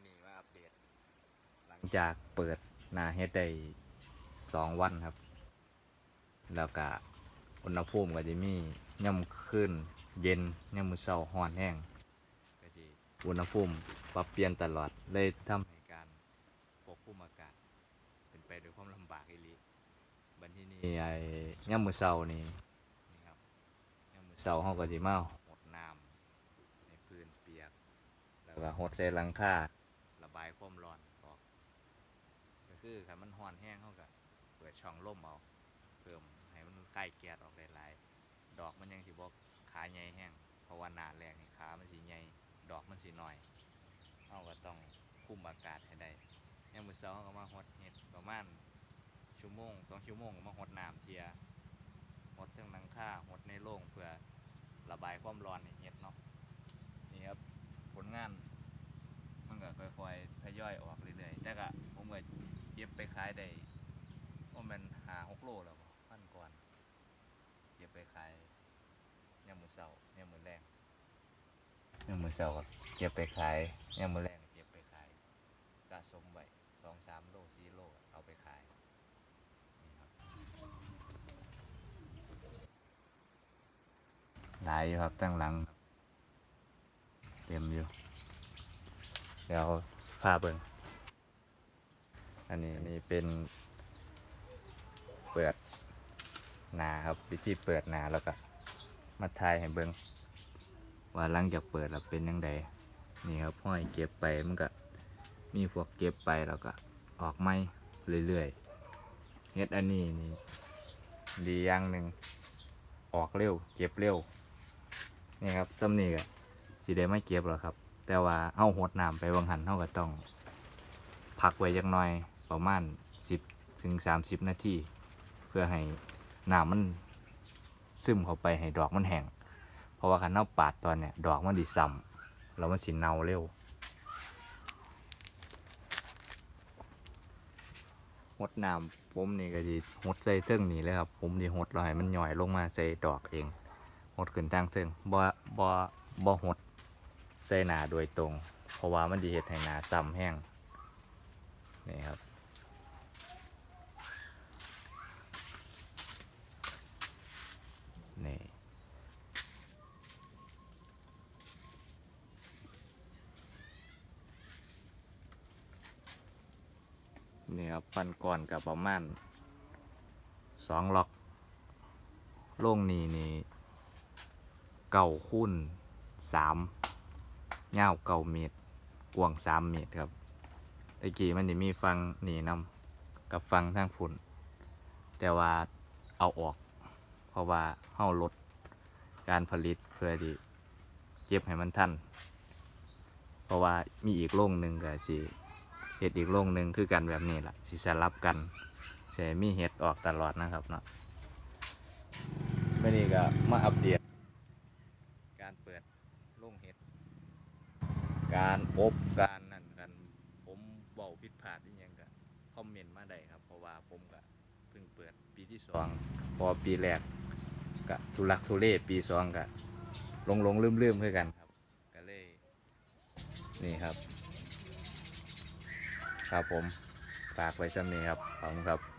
มื่อนี้มาอัปเดต หลังจากเปิดนาเฮ็ดได้สองวันครับ แล้วก็อุณหภูมิก็จะมีย่ำขึ้น เย็นย่ำมือเศร้าห้อนแห้งก็จะอุณหภูมิปรับเปลี่ยนตลอดเลยทำให้การควบคุมอากาศ เป็นไปด้วยความลำบากอีหลีบันที่นี่ไอ้ย่ำมือเศร้านี่นี่ครับย่ำมือเศร้าเขาก็จะมาหดน้ำในพื้นเปียก แล้วก็หดใส่หลังคาายความร้อนออก ก็คือคันมันห้อนแห้งเขาก็เปิดช่องลมเอาเพิ่มให้มันคลายแก๊สออกหลายๆดอกมันยังสิบอกขาใหญ่แห้งเพราะว่าหนาแรงขามันสิใหญ่ดอกมันสิน้อยเขาก็ต้องคุมอากาศให้ได้ยามมื้อเช้าเขาก็มาหดเห็ดประมาณชั่วโมงสองชั่วโมงก็มาหดน้ำเทียหดเทั้งหลังคาหดในโล่งเพื่อระบายความร้อนในเห็ดเนาะนี่ครับผลงาน มันก็ค่ อยทยอยออกเรื่อยๆแต่ก็ผมก็เก็บไปขายได้ว่ามันหาหกโลแล้วบ่พันก่อนเก็บไปขายยามมือเช้ายามมือแรงยามมือเช้าก็เก็บไปขายยามมือแรงเก็บไปขายสะสมไว้สองสามโลสี่โลเอาไปขายนี่ครับหลายอยู่ครับตั้งหลังครับเต็มอยู่ เดี๋ยวพาเบิ่งอันนี้นนี้เป็นเปิดหนาครับวิธีเปิดหนาแล้วก็มาทายให้เบิ่งว่าหลังจากเปิดแล้วเป็นยังไงนี่ครับห้อยเก็บไปมันก็มีพวกเก็บไปแล้วก็ออกไม้เรื่อยๆเฮ็ดอันนี้นี่ดีอย่างหนึ่งออกเร็ว เก็บเร็วนี่ครับตำนี้ก็สิได้ไม่เก็บหรอครับ แต่ว่าเฮาหดน้ำไปบางหันเฮาก็ต้องพักไว้จักหน่อยประมาณ 10ถึง30 นาทีเพื่อให้น้ำมันซึมเข้าไปให้ดอกมันแห้งเพราะว่าคันเฮาปาดตอนเนี้ยดอกมันดิซ้ำแล้วมันสิเน่าเร็วหดน้ำผมนี่ก็สิหดใส่เทิงนี่เลยครับ ผมดิหดล้วให้มันย่อยลงมาใส่ดอกเองหดขึ้นทางเทิงบ่บ่บ่หด ใส่หนาโดยตรง เพราะว่ามันดีเห็ดให้หนาซ้ำแห้งนี่ครับนี่นี่ครับปันก่อนกับประมาณสองล็อกโล่งนี่นี่เก่าคุ้นสาม ยาวเก้าเมตรกว้างสามเมตรครับตะกี้มันจะมีฟังหนีนำกับฟังทางฝุ่น แต่ว่าเอาออก เพราะว่าเฮาลดการผลิตเพื่อที่เก็บให้มันทันเพราะว่ามีอีกโรงหนึ่งก็สิเห็ดอีกโรงหนึ่งคือกันแบบนี้แหละสิสลับกันใช่มีเห็ดออกตลอดนะครับเนาะไม่นี้ก็มาอัปเดตการเปิดโรงเห็ด การอบการนั่นกันผมเบาผิดพลาดอีหยังก็คอมเมนต์มาได้ครับเพราะว่าผมก็เพิ่งเปิดปีที่สองพอปีแรกก็ทุลักทุเลปีสองก็ลงลงลืมลืมๆคือกันครับก็เลยนี่ครับ ครับผมฝากไว้ซ้ำนี้ครับขอบคุณครับ